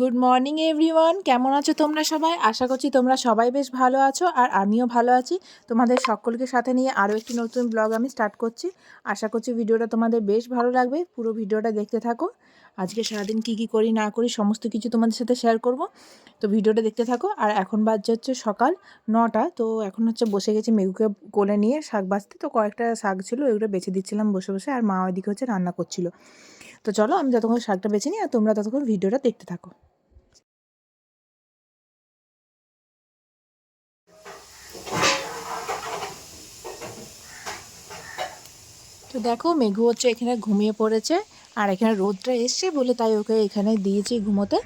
Good morning everyone কেমন আছো তোমরা সবাই? আশা করছি তোমরা সবাই বেশ ভালো আছো আর আমিও ভালো আছি। তোমাদের সকলকে সাথে নিয়ে আরও একটি নতুন ব্লগ আমি স্টার্ট করছি। আশা করছি ভিডিওটা তোমাদের বেশ ভালো লাগবে। পুরো ভিডিওটা দেখতে থাকো। আজকে সারাদিন কী কী করি, না করি, সমস্ত কিছু তোমাদের সাথে শেয়ার করব। তো ভিডিওটা দেখতে থাকো। আর এখন বাজছে হচ্ছে সকাল নটা। তো এখন হচ্ছে বসে গেছি মেঘুকে কোলে নিয়ে শাক বাঁচতে। তো কয়েকটা শাক ছিল, ওইগুলো বেছে দিচ্ছিলাম বসে বসে। আর মা ওইদিকে হচ্ছে রান্না করছিল। তো চলো আমি যতক্ষণ শাকটা বেছে নিই আর তোমরা ততক্ষণ ভিডিওটা দেখতে থাকো। তো দেখো মেঘু হচ্ছে এখানে ঘুমিয়ে পড়েছে আর এখানে রোদটা এসছে বলে তাই ওকে এখানে দিয়েছি ঘুমোতে।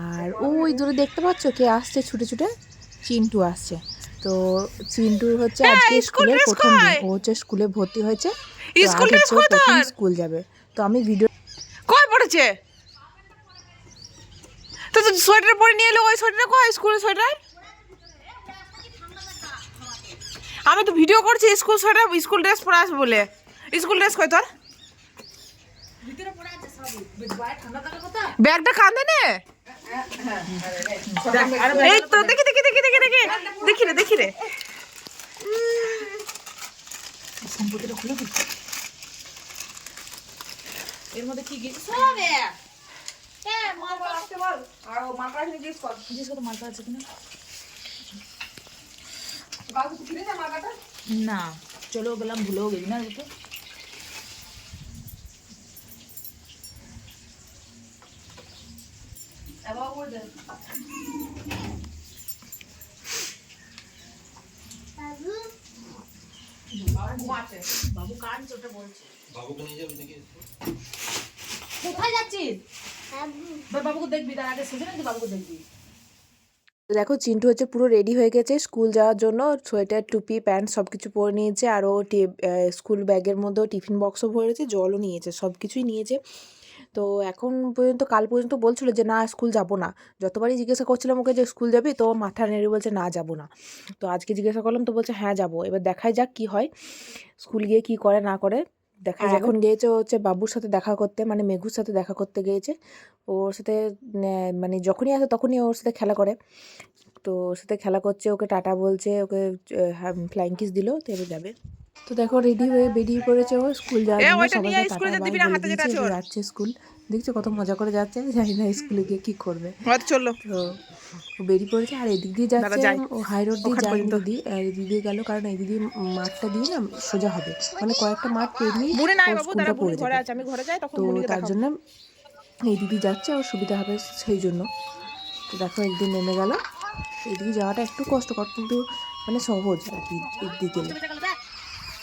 আর ও ওই দূরে দেখতে পাচ্ছ কে আসছে ছুটে ছুটে? চিন্টু আসছে। তো চিন্টু হচ্ছে হ্যাঁ, আজকে স্কুল স্কুলের প্রথম দিন। ও হচ্ছে স্কুলে ভর্তি হয়েছে। প্রথম স্কুল যাবে। তো আমি ভিডিও কয় পড়েছে? তো তো সোয়েটার পরে নিয়ে এলো ওই সোয়েটার? কয় স্কুলের সোয়েটার? আমি তো ভিডিও করছি স্কুল সোয়েটার স্কুল ড্রেস পরে আসবে বলে। স্কুল ড্রেস কই তোর? ব্যাগটা কাঁদে নে। এই তো দেখি দেখি দেখি দেখি দেখি। দেখি রে দেখি রে। এর মধ্যে কি কি না চলো গেলাম ভুলেও গেছি না তো দেখো, চিন্টু হচ্ছে পুরো রেডি হয়ে গেছে স্কুল যাওয়ার জন্য। সোয়েটার টুপি প্যান্ট সব কিছু পরে নিয়েছে। আর ও স্কুল ব্যাগের মধ্যেও টিফিন বক্সও ভরেছে, জলও নিয়েছে সব কিছুই নিয়েছে। তো এখন পর্যন্ত কাল পর্যন্ত বলছিল যে না স্কুল যাব না। যতবারই জিজ্ঞাসা করছিলাম ওকে যে স্কুল যাবি? তো মাথা নেড়ে বলছে না যাব না। তো আজকে জিজ্ঞাসা করলাম তো বলছে হ্যাঁ যাব। এবার দেখাই যাক কি হয় স্কুল গিয়ে কি করে না করে। দেখা এখন গিয়েছে ও হচ্ছে বাবুর সাথে দেখা করতে মানে মেঘুর সাথে দেখা করতে গিয়েছে। ওর সাথে মানে যখনই আসে তখনই ওর সাথে খেলা করে। তো ওর সাথে খেলা করছে ওকে টাটা বলছে ওকে ফ্লাইং কিস দিল তো এবার যাবে। তো দেখো রেডি হয়ে বেরিয়ে পড়েছে ও স্কুল যাওয়ার জন্য নিয়ে স্কুলে যা বাই দিবি না, হাতে যেটা আছে যাচ্ছে স্কুল দেখছ কত মজা করে যাচ্ছে জানি না স্কুলে গিয়ে কি করবে। চলল। তো ও বেরিয়ে পড়েছে আর এদিক দিয়ে যাচ্ছে ও হাই রোড দিয়ে যায়। দিদি এদিক দিয়ে গেল কারণ এই দিদি মাঠটা দিয়ে না সোজা হবে। মানে কয়েকটা মাঠ পেরিয়ে স্কুলটা পড়ে যাবে। আছে আমি ঘরে যাই তখন তো তার জন্য এই দিদি যাচ্ছে ওর সুবিধা হবে সেই জন্য। তো দেখো একদিন নেমে গেল। এদিকে যাওয়াটা একটু কষ্টকর কিন্তু মানে সহজ আর কি এদিকে। গেলে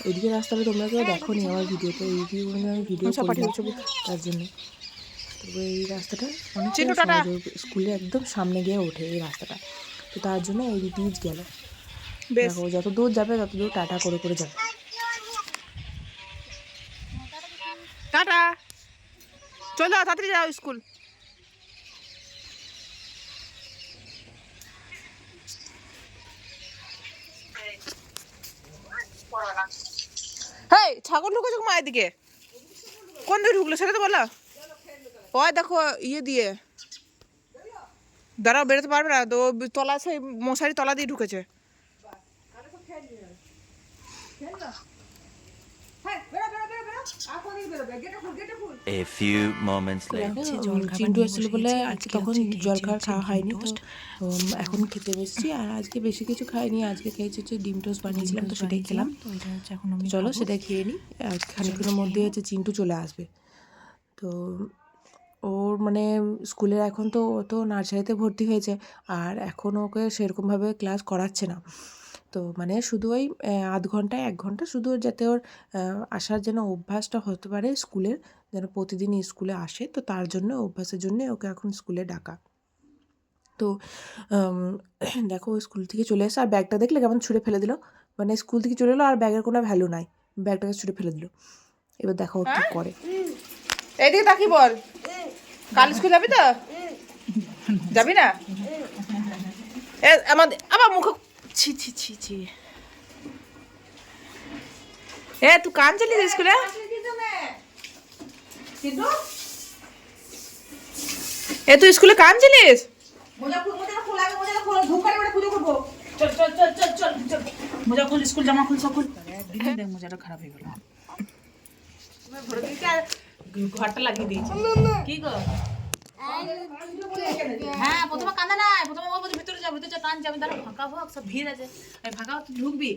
এদিকে রাস্তাটা তোমরা কেউ দেখো নি আমার ভিডিওতে এইদিকে মনে হয় আমি ভিডিও ছবি। তার জন্য। তবে এই রাস্তাটা অনেক স্কুলে একদম সামনে গিয়ে ওঠে এই রাস্তাটা। তো তার জন্য এই দিক গেল। দেখো যত দূর যাবে তত দূর টাটা করে করে যাবে। টাটা। চলো তাড়াতাড়ি যাও স্কুল হেই ছাগল ঢুকেছে মায়ের দিকে। কোন দিকে ঢুকলো সেটা তো বলো। ওই দেখো ইয়ে দিয়ে। দাঁড়াও, বেরোতে পারবে না। তো তলা সেই মশারি তলা দিয়ে ঢুকেছে। A few moments later. Chintu এসেছিল বলে আজকে তখন জল খাওয়ার খাওয়া হয়নি তো। এখন খেতে বসছি আর আজকে বেশি কিছু খাইনি। আজকে খেয়েছি হচ্ছে ডিম টোস্ট বানিয়েছিলাম তো সেটাই খেলাম। চলো সেটা খেয়ে নিই আর খানিক্ষণের মধ্যে হচ্ছে চিন্টু চলে আসবে। তো ওর মানে স্কুলের এখন তো ও তো নার্সারিতে ভর্তি হয়েছে। আর এখন ওকে সেরকমভাবে ক্লাস করাচ্ছে না। তো মানে শুধু ওই আধ ঘণ্টা এক ঘণ্টা শুধু যাতে ওর আসার যেন অভ্যাসটা হতে পারে স্কুলের যেন প্রতিদিন স্কুলে আসে তো তার জন্য অভ্যাসের জন্য ওকে এখন স্কুলে ডাকা। তো দেখো স্কুল থেকে চলে এসে আর ব্যাগটা দেখলে কেমন ছুঁড়ে ফেলে দিল? মানে স্কুল থেকে চলে এলো আর ব্যাগের কোনো ভ্যালু নাই। ব্যাগটাকে ছুঁড়ে ফেলে দিল? এবার দেখো ও কী করে। এইদিকে তাকি বল। কাল স্কুল যাবি তো? যাবি না? আমাদের আবার মুখ ছি ছি ছি ছি। এ তুই কান চালিস স্কুলে এ তুই স্কুলে কাঁদছিলিস মোজা খুল মোজা খুল আগে মোজা খুল। ধূপ করে বেড়ে পুজো করব। চল চল চল চল চল চল। মোজা খুল স্কুল জামা খুল সব খুল। দেখ মোজাটা খারাপ হয়ে গেল। ঘরটা লাগিয়ে দিয়েছি। কি গো? হ্যাঁ প্রথমে কান্দা বলছে যা যা টান যাবে তাহলে ফাঁকা হোক সব ভিড় আছে। ফাঁকা হোক ঢুকবি।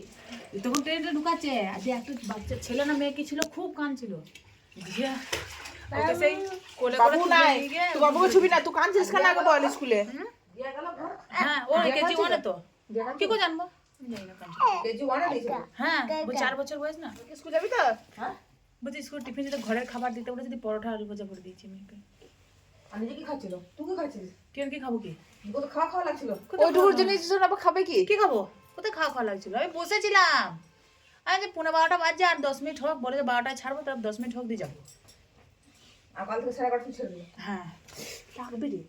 তখন ট্রেনটা ঢুকাচ্ছে। আজকে একটা বাচ্চা ছেলে না মেয়ে কি ছিল? খুব কাঁদছিল দিয়ে ওকে সেই কোলে করে বাবু তুলে নাই। নিয়ে গিয়ে তুই বাবুকে ছবি না তুই কাঁদছিস কেন আগে বল স্কুলে? হ্যাঁ ও কেজি ওয়ানে তো। কি করে জানব? কেজি ওয়ানে দিয়েছে হ্যাঁ চার বছর বয়স না? স্কুল যাবি তো? বলছি স্কুল টিফিন যদি ঘরের খাবার দিতে বলে যদি পরোটা আলু ভাজা করে দিয়েছি মেয়েকে আমি যে কি খাচ্ছিল? তুই কি খাচ্ছিস? তুই কি খাব কি? ও তো খাওয়া খাওয়া লাগছিল। ওইটুকুর জিনিস জন্য আবার খাবে কি? কি খাব? কোথায় খাওয়া খাওয়া লাগছিল? আমি বসেছিলাম। আমি যে পনেরো বারোটা বাজছে আর দশ মিনিট হোক বলে যে বারোটায় ছাড়বো তারপর দশ মিনিট হোক দিয়ে যাব। আর কাল থেকে সাড়ে এগারোটা ছেড়ে হ্যাঁ। লাগবে রে।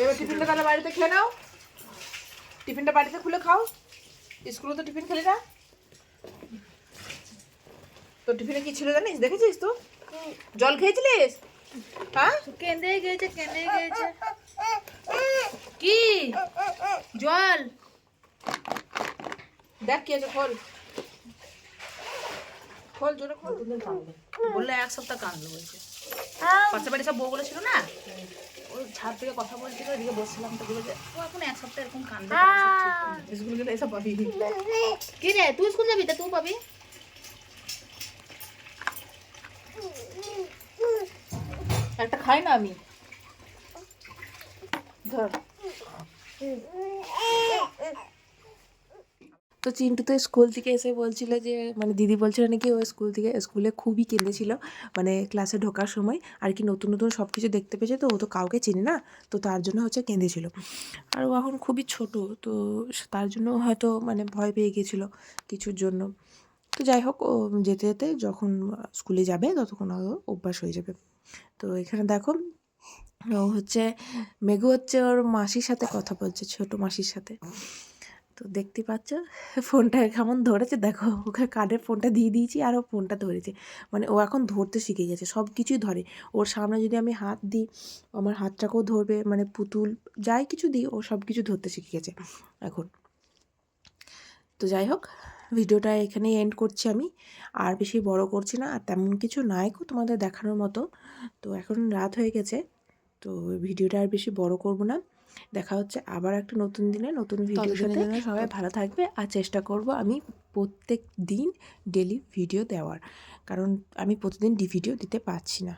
এবার টিফিনটা তাহলে বাড়িতে খেয়ে নাও। টিফিনটা বাড়িতে খুলে খাও। স্কুলে তো টিফিন খেলি না। তোর টিফিনে কি ছিল জানিস? দেখেছিস তো? জল খেয়েছিলিস? হ্যাঁ? কেঁদে গেছে কেঁদে গেছে। কি? জল? দেখ কি আছে খোল। খোল জোরে খোল। বললে এক সপ্তাহ কান্দলো বলছে। পাশে বাড়ি সব বউগুলো ছিল না? ওই ছাদ থেকে কথা বলছিল এদিকে বসছিলাম তো বলে যে ও এখন এক সপ্তাহ এরকম কান্দে স্কুল গেলে এসব পাবি? কি রে তুই স্কুল যাবি তা? তুই পাবি? একটা খাই না আমি। ধর। তো চিন্টু তো স্কুল থেকে এসে বলছিল যে মানে দিদি বলছিল নাকি ও স্কুল থেকে, স্কুলে খুবই কেঁদেছিল মানে ক্লাসে ঢোকার সময়। আর কি নতুন নতুন সব কিছু দেখতে পেয়েছে তো, ও তো কাউকে চেনে না, তো তার জন্য হচ্ছে কেঁদেছিল। আর ও এখন খুবই ছোট, তো তার জন্য হয়তো মানে ভয় পেয়ে গেছিল কিছুর জন্য। তো যাই হোক, ও যেতে যেতে যখন স্কুলে যাবে, ততক্ষণ অভ্যাস হয়ে যাবে। তো এখানে দেখো, ও হচ্ছে, মেঘু হচ্ছে ওর মাসির সাথে কথা বলছে, ছোট মাসির সাথে। তো দেখতে পাচ্ছ, ফোনটা কেমন ধরেছে? দেখো, ওকে কানের ফোনটা দিয়ে দিয়েছি আর ও ফোনটা ধরেছে। মানে ও এখন ধরতে শিখে গেছে, সব কিছুই ধরে। ওর সামনে যদি আমি হাত দিই, আমার হাতটাকেও ধরবে মানে পুতুল, যাই কিছু দিই, ও সব কিছু ধরতে শিখে গেছে এখন। তো যাই হোক ভিডিওটা এখানেই এন্ড করছি আমি। আর বেশি বড় করছি না আর তেমন কিছু নাই তোমাদের দেখানোর মতো। তো এখন রাত হয়ে গেছে তো ভিডিওটা আর বেশি বড় করব না। দেখা হচ্ছে আবার একটা নতুন দিনে নতুন ভিডিওর সাথে। সবাই ভালো থাকবে আর চেষ্টা করব আমি প্রত্যেক দিন ডেলি ভিডিও দেওয়ার। কারণ আমি প্রতিদিন ডি ভিডিও দিতে পারছি না।